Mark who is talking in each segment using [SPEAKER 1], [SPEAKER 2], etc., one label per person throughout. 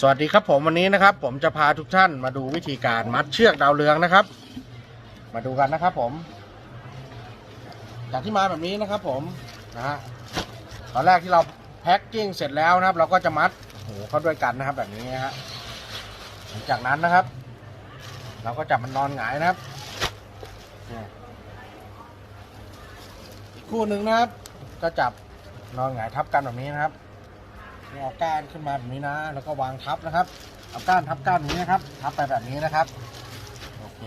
[SPEAKER 1] สวัสดีครับผมวันนี้นะครับ ผมจะพาทุกท่านมาดูวิธีการมัดเชือกดาวเรืองนะครับ มาดูกันนะครับ ผมจากที่มาแบบนี้นะครับ ผมนะฮะตอนแรกที่เราแพ็คกิ้งเสร็จแล้วนะครับ เราก็จะมัดหูเขาด้วยกันนะครับ แบบนี้นะฮะหลังจากนั้นนะครับ เราก็จับมันนอนหงายนะครับเนี่ยอีกคู่หนึ่งนะครับ ก็จับนอนหงายทับกันแบบนี้นะครับ เอาก้านขึ้นมาแบบนี้นะ แล้วก็วางทับนะครับ เอาก้านทับก้านอย่างนี้นะครับ ทับไปแบบนี้นะครับ โอเค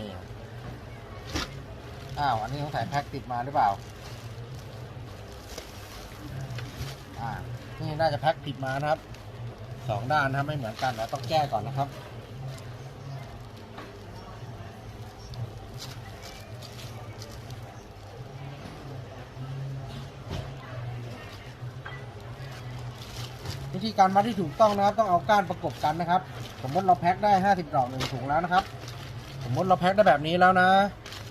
[SPEAKER 1] อ้าว อันนี้ต้องใส่แพ็คติดมาหรือเปล่า อ่า นี่น่าจะแพ็คผิดมานะครับ สองด้านนะไม่เหมือนกันนะต้องแก้ก่อนนะครับ วิธีการมัดที่ถูกต้องนะครับ ต้องเอาก้านประกบกันนะครับ สมมติเราแพ็คได้ 50ดอกหนึ่งถุงแล้วนะครับ สมมติเราแพ็คได้แบบนี้แล้วนะ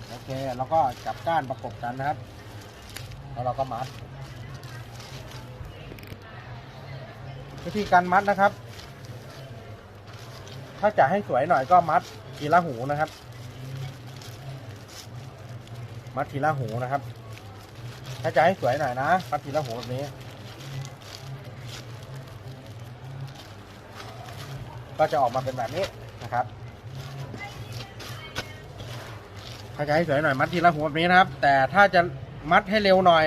[SPEAKER 1] โอเคเราก็จับก้านประกบกันนะครับ แล้วเราก็มัด วิธีการมัดนะครับ ถ้าจะให้สวยหน่อยก็มัดทีละหูนะครับ มัดทีละหูนะครับ ถ้าจะให้สวยหน่อยนะ มัดทีละหูแบบนี้ ก็จะออกมาเป็นแบบนี้นะครับถ้าจะให้สวยหน่อยมัดทีละหัวแบบนี้นะครับ แต่ถ้าจะมัดให้เร็วหน่อย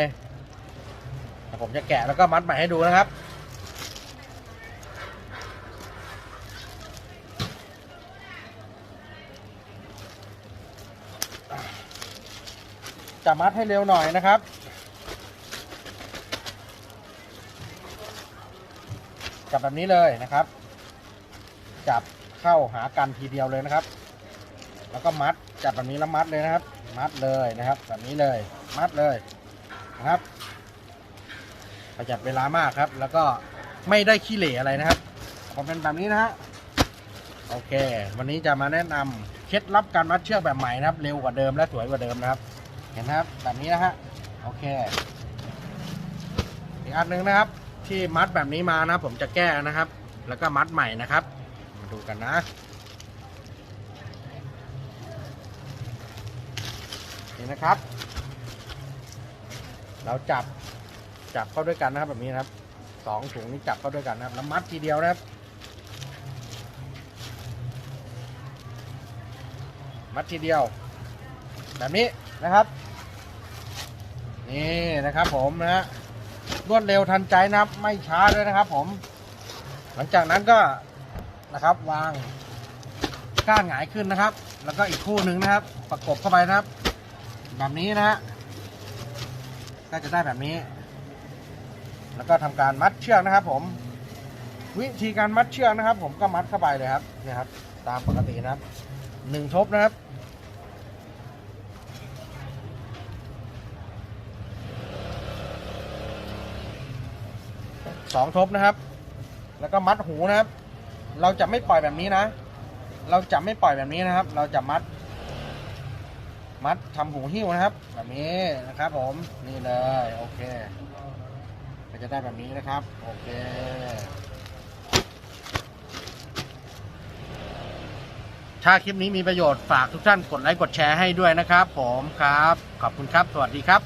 [SPEAKER 1] ผมจะแกะแล้วก็มัดใหม่ให้ดูนะครับจะมัดให้เร็วหน่อยนะครับ จับแบบนี้เลยนะครับ จับเข้าหากันทีเดียวเลยนะครับ แล้วก็มัดจับแบบนี้แล้วมัดเลยนะครับ มัดเลยนะครับ แบบนี้เลยมัดเลยนะครับประหยัดเวลามากครับ แล้วก็ไม่ได้ขี้เหร่อะไรนะครับพอเป็นแบบนี้นะฮะโอเค วันนี้จะมาแนะนำเคล็ดลับการมัดเชือกแบบใหม่นะครับ เร็วกว่าเดิมและสวยกว่าเดิมนะครับ เห็นนะครับ แบบนี้นะฮะโอเค อีกอันหนึ่งนะครับ ที่มัดแบบนี้มานะผมจะแก้นะครับ แล้วก็มัดใหม่นะครับ มาดูกันนะนี่นะครับ เราจับจับเข้าด้วยกันนะครับแบบนี้นะครับสองถุงนี้จับเข้าด้วยกันนะครับแล้วมัดทีเดียวนะครับ มัดทีเดียว แบบนี้นะครับ นี่นะครับผมนะฮะรวดเร็วทันใจนะครับ ไม่ช้าด้วยนะครับผม หลังจากนั้นก็ นะครับ วางก้านหงายขึ้นนะครับ แล้วก็อีกคู่หนึ่งนะครับ ประกบเข้าไปนะครับ แบบนี้นะฮะก็จะได้แบบนี้ แล้วก็ทำการมัดเชือกนะครับ ผม วิธีการมัดเชือกนะครับ ผมก็มัดเข้าไปเลยครับนี่ครับ ตามปกตินะครับหนึ่งทบนะครับสองทบนะครับ แล้วก็มัดหูนะครับ เราจะไม่ปล่อยแบบนี้นะ เราจะไม่ปล่อยแบบนี้นะครับ เราจะมัด มัดทำหูหิ้วนะครับ แบบนี้นะครับ ผมนี่เลยโอเคก็จะได้แบบนี้นะครับโอเคถ้าคลิปนี้มีประโยชน์ฝากทุกท่านกดไลค์กดแชร์ให้ด้วยนะครับ ผมครับ ขอบคุณครับ สวัสดีครับ